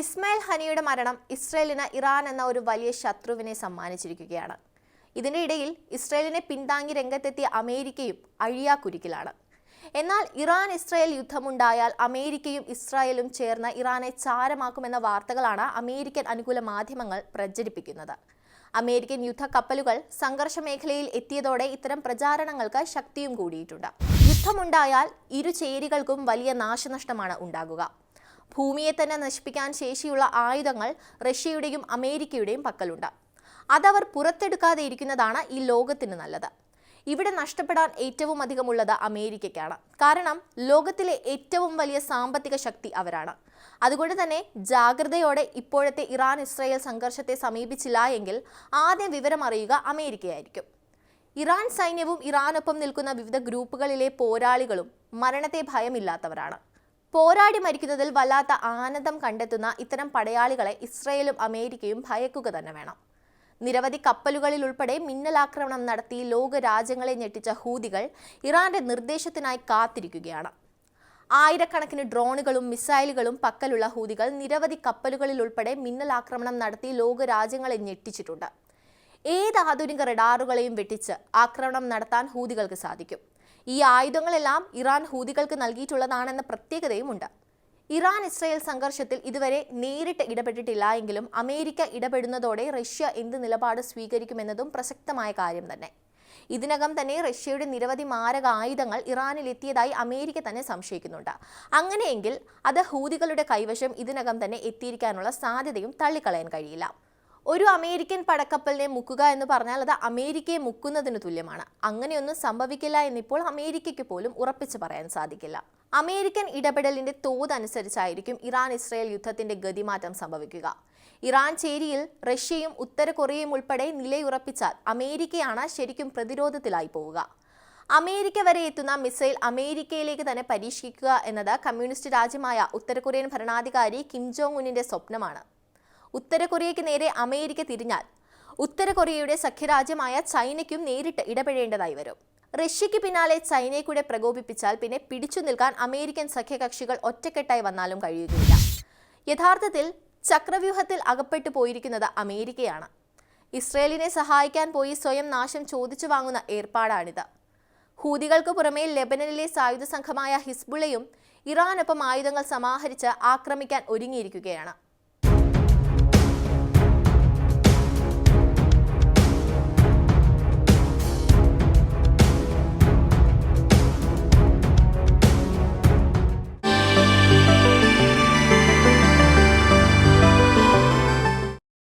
ഇസ്മായിൽ ഹനിയുടെ മരണം ഇസ്രയേലിന് ഇറാൻ എന്ന ഒരു വലിയ ശത്രുവിനെ സമ്മാനിച്ചിരിക്കുകയാണ്. ഇതിന്റെ ഇടയിൽ ഇസ്രയേലിനെ പിന്താങ്ങി രംഗത്തെത്തിയ അമേരിക്കയും അഴിയാക്കുരുക്കിലാണ്. എന്നാൽ ഇറാൻ ഇസ്രായേൽ യുദ്ധമുണ്ടായാൽ അമേരിക്കയും ഇസ്രായേലും ചേർന്ന് ഇറാനെ ചാരമാക്കുമെന്ന വാർത്തകളാണ് അമേരിക്കൻ അനുകൂല മാധ്യമങ്ങൾ പ്രചരിപ്പിക്കുന്നത്. അമേരിക്കൻ യുദ്ധ കപ്പലുകൾ സംഘർഷ മേഖലയിൽ എത്തിയതോടെ ഇത്തരം പ്രചാരണങ്ങൾക്ക് ശക്തിയും കൂടിയിട്ടുണ്ട്. യുദ്ധമുണ്ടായാൽ ഇരു ചേരികൾക്കും വലിയ നാശനഷ്ടമാണ് ഉണ്ടാകുക. ഭൂമിയെ തന്നെ നശിപ്പിക്കാൻ ശേഷിയുള്ള ആയുധങ്ങൾ റഷ്യയുടെയും അമേരിക്കയുടെയും പക്കലുണ്ട്. അതവർ പുറത്തെടുക്കാതെ ഇരിക്കുന്നതാണ് ഈ ലോകത്തിന് നല്ലത്. ഇവിടെ നഷ്ടപ്പെടാൻ ഏറ്റവും അധികമുള്ളത് അമേരിക്കയ്ക്കാണ്. കാരണം ലോകത്തിലെ ഏറ്റവും വലിയ സാമ്പത്തിക ശക്തി അവരാണ്. അതുകൊണ്ട് തന്നെ ജാഗ്രതയോടെ ഇപ്പോഴത്തെ ഇറാൻ ഇസ്രായേൽ സംഘർഷത്തെ സമീപിച്ചില്ല എങ്കിൽ ആദ്യം വിവരമറിയുക അമേരിക്കയായിരിക്കും. ഇറാൻ സൈന്യവും ഇറാനൊപ്പം നിൽക്കുന്ന വിവിധ ഗ്രൂപ്പുകളിലെ പോരാളികളും മരണത്തെ ഭയമില്ലാത്തവരാണ്. പോരാടി മരിക്കുന്നതിൽ വല്ലാത്ത ആനന്ദം കണ്ടെത്തുന്ന ഇത്തരം പടയാളികളെ ഇസ്രയേലും അമേരിക്കയും ഭയക്കുക തന്നെ വേണം. നിരവധി കപ്പലുകളിൽ ഉൾപ്പെടെ മിന്നലാക്രമണം നടത്തി ലോക രാജ്യങ്ങളെ ഞെട്ടിച്ച ഹൂതികൾ ഇറാന്റെ നിർദ്ദേശത്തിനായി കാത്തിരിക്കുകയാണ്. ആയിരക്കണക്കിന് ഡ്രോണുകളും മിസൈലുകളും പക്കലുള്ള ഹൂതികൾ നിരവധി കപ്പലുകളിൽ ഉൾപ്പെടെ മിന്നലാക്രമണം നടത്തി ലോക രാജ്യങ്ങളെ ഞെട്ടിച്ചിട്ടുണ്ട്. ഏത് ആധുനിക റഡാറുകളെയും വെട്ടിച്ച് ആക്രമണം നടത്താൻ ഹൂതികൾക്ക് സാധിക്കും. ഈ ആയുധങ്ങളെല്ലാം ഇറാൻ ഹൂതികൾക്ക് നൽകിയിട്ടുള്ളതാണെന്ന പ്രത്യേകതയുമുണ്ട്. ഇറാൻ ഇസ്രായേൽ സംഘർഷത്തിൽ ഇതുവരെ നേരിട്ട് ഇടപെട്ടിട്ടില്ല എങ്കിലും അമേരിക്ക ഇടപെടുന്നതോടെ റഷ്യ എന്ത് നിലപാട് സ്വീകരിക്കുമെന്നതും പ്രസക്തമായ കാര്യം തന്നെ. ഇതിനകം തന്നെ റഷ്യയുടെ നിരവധി മാരക ആയുധങ്ങൾ ഇറാനിൽ എത്തിയതായി അമേരിക്ക തന്നെ സംശയിക്കുന്നുണ്ട്. അങ്ങനെയെങ്കിൽ അത് ഹൂതികളുടെ കൈവശം ഇതിനകം തന്നെ എത്തിയിരിക്കാനുള്ള സാധ്യതയും തള്ളിക്കളയാൻ കഴിയില്ല. ഒരു അമേരിക്കൻ പടക്കപ്പലിനെ മുക്കുക എന്ന് പറഞ്ഞാൽ അത് അമേരിക്കയെ മുക്കുന്നതിന് തുല്യമാണ്. അങ്ങനെയൊന്നും സംഭവിക്കില്ല എന്നിപ്പോൾ അമേരിക്കയ്ക്ക് പോലും ഉറപ്പിച്ചു പറയാൻ സാധിക്കില്ല. അമേരിക്കൻ ഇടപെടലിന്റെ തോത് അനുസരിച്ചായിരിക്കും ഇറാൻ ഇസ്രായേൽ യുദ്ധത്തിന്റെ ഗതിമാറ്റം സംഭവിക്കുക. ഇറാൻ ചേരിയിൽ റഷ്യയും ഉത്തര കൊറിയയും ഉൾപ്പെടെ നിലയുറപ്പിച്ചാൽ അമേരിക്കയാണ് ശരിക്കും പ്രതിരോധത്തിലായി പോവുക. അമേരിക്ക വരെ എത്തുന്ന മിസൈൽ അമേരിക്കയിലേക്ക് തന്നെ പരീക്ഷിക്കുക എന്നത് കമ്മ്യൂണിസ്റ്റ് രാജ്യമായ ഉത്തര കൊറിയൻ ഭരണാധികാരി കിം ജോങ് ഉന്നിന്റെ സ്വപ്നമാണ്. ഉത്തര കൊറിയയ്ക്ക് നേരെ അമേരിക്ക തിരിഞ്ഞാൽ ഉത്തര കൊറിയയുടെ സഖ്യരാജ്യമായ ചൈനയ്ക്കും നേരിട്ട് ഇടപെടേണ്ടതായി വരും. റഷ്യയ്ക്ക് പിന്നാലെ ചൈനയെ പ്രകോപിപ്പിച്ചാൽ പിന്നെ പിടിച്ചു നിൽക്കാൻ അമേരിക്കൻ സഖ്യകക്ഷികൾ ഒറ്റക്കെട്ടായി വന്നാലും കഴിയുകയില്ല. യഥാർത്ഥത്തിൽ ചക്രവ്യൂഹത്തിൽ അകപ്പെട്ടു പോയിരിക്കുന്നത് അമേരിക്കയാണ്. ഇസ്രയേലിനെ സഹായിക്കാൻ പോയി സ്വയം നാശം ചോദിച്ചു വാങ്ങുന്ന ഏർപ്പാടാണിത്. ഹൂതികൾക്ക് പുറമെ ലെബനനിലെ സായുധ സംഘമായ ഹിസ്ബുളയും ഇറാനൊപ്പം ആയുധങ്ങൾ സമാഹരിച്ച് ആക്രമിക്കാൻ ഒരുങ്ങിയിരിക്കുകയാണ്.